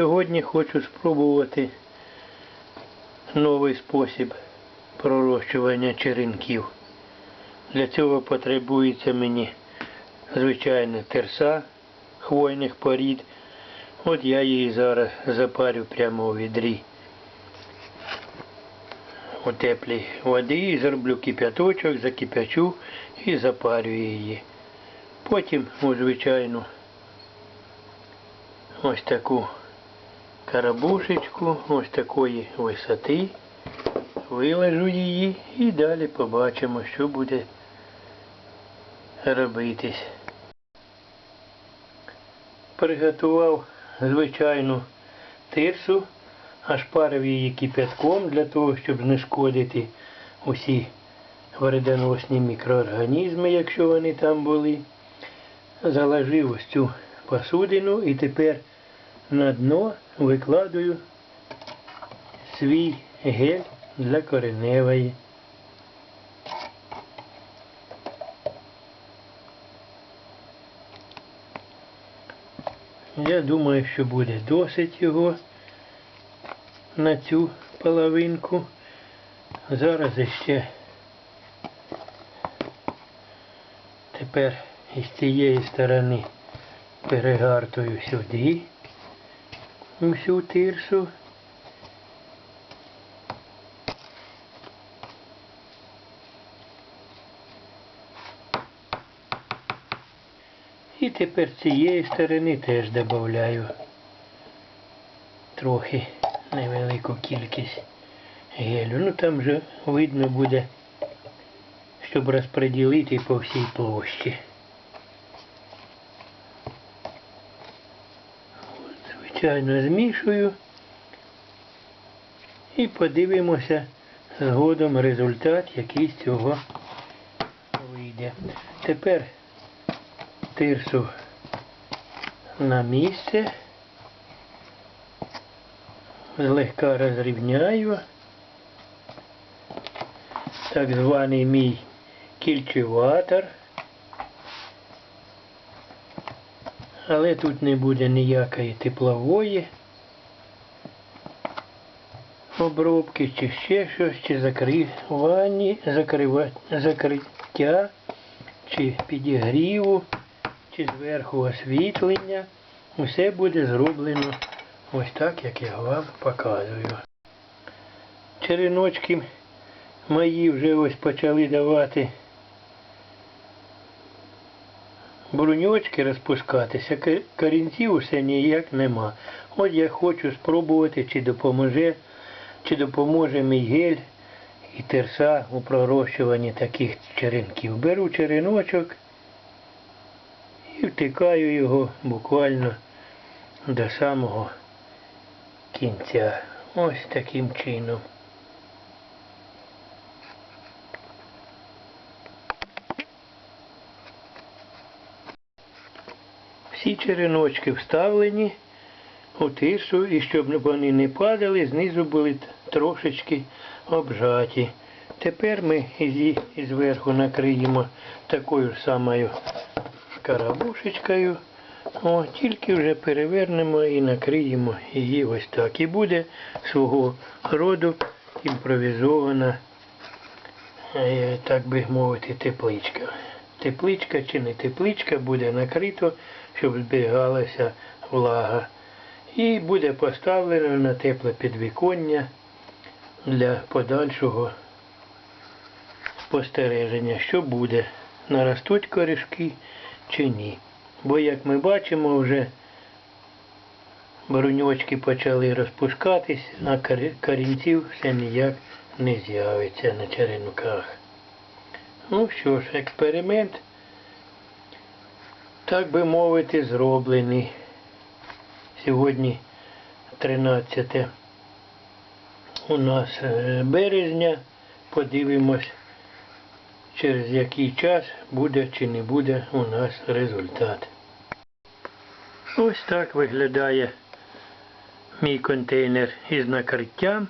Сьогодні хочу спробувати новий спосіб пророщування черенків. Для цього потребується мені звичайна терса хвойних порід. От я її зараз запарю прямо у відрі у теплій воді, зроблю кип'яточок, закип'ячу і запарю її. Потім у звичайну ось таку карабушечку, ось такої висоти, вилежу її і далі побачимо, що буде робитись. Приготував звичайну тирсу, аж парив її кипятком для того, щоб знешкодити усі вредоносні мікроорганізми, якщо вони там були. Заложив ось цю посудину і тепер на дно викладаю свій гель для кореневої. Я думаю, що буде досить його на цю половинку. Зараз іще тепер із цієї сторони перегартую сюди всю тирсу. І тепер цієї сторони теж додаю трохи невелику кількість гелю. Ну там вже видно буде, щоб розподілити по всій площі. Звичайно, змішую і подивимося згодом результат, який з цього вийде. Тепер тирсу на місце, злегка розрівняю. Так званий мій кільчеватор. Але тут не буде ніякої теплової обробки, чи ще щось, чи закривання, закрива, закриття, чи підігріву, чи зверху освітлення. Усе буде зроблено ось так, як я вам показую. Череночки мої вже ось почали давати бруньочки розпускатися, ка- корінців усе ніяк нема. От я хочу спробувати, чи допоможе, чи допоможе мій гель і терса у пророщуванні таких черенків. Беру череночок і втикаю його буквально до самого кінця. Ось таким чином. Череночки вставлені у тису, і щоб вони не падали, знизу були трошечки обжаті. Тепер ми ізі- зверху накриємо такою ж самою карабушечкою. О, тільки вже перевернемо і накриємо її ось так. І буде свого роду імпровізована, е, так би мовити, тепличка. Тепличка чи не тепличка буде накрито, щоб зберігалася влага. І буде поставлено на тепле підвіконня для подальшого спостереження, що буде, наростуть корішки чи ні. Бо, як ми бачимо, вже бруньочки почали розпускатись, а корі- корінців все ніяк не з'явиться на черенках. Ну що ж, експеримент, так би мовити, зроблений. Сьогодні 13 у нас е, березня. Подивимось, через який час буде чи не буде у нас результат. Ось так виглядає мій контейнер із накриттям.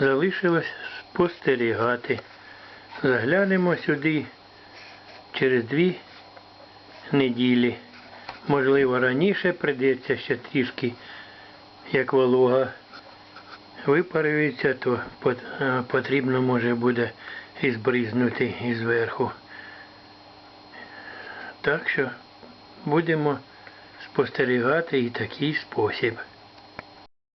Залишилось спостерігати. Заглянемо сюди через дві неділі. можливо, раніше прийдеться ще трішки, як волога випарується, то е, потрібно може буде і збризнути і зверху. Так що будемо спостерігати і такий спосіб.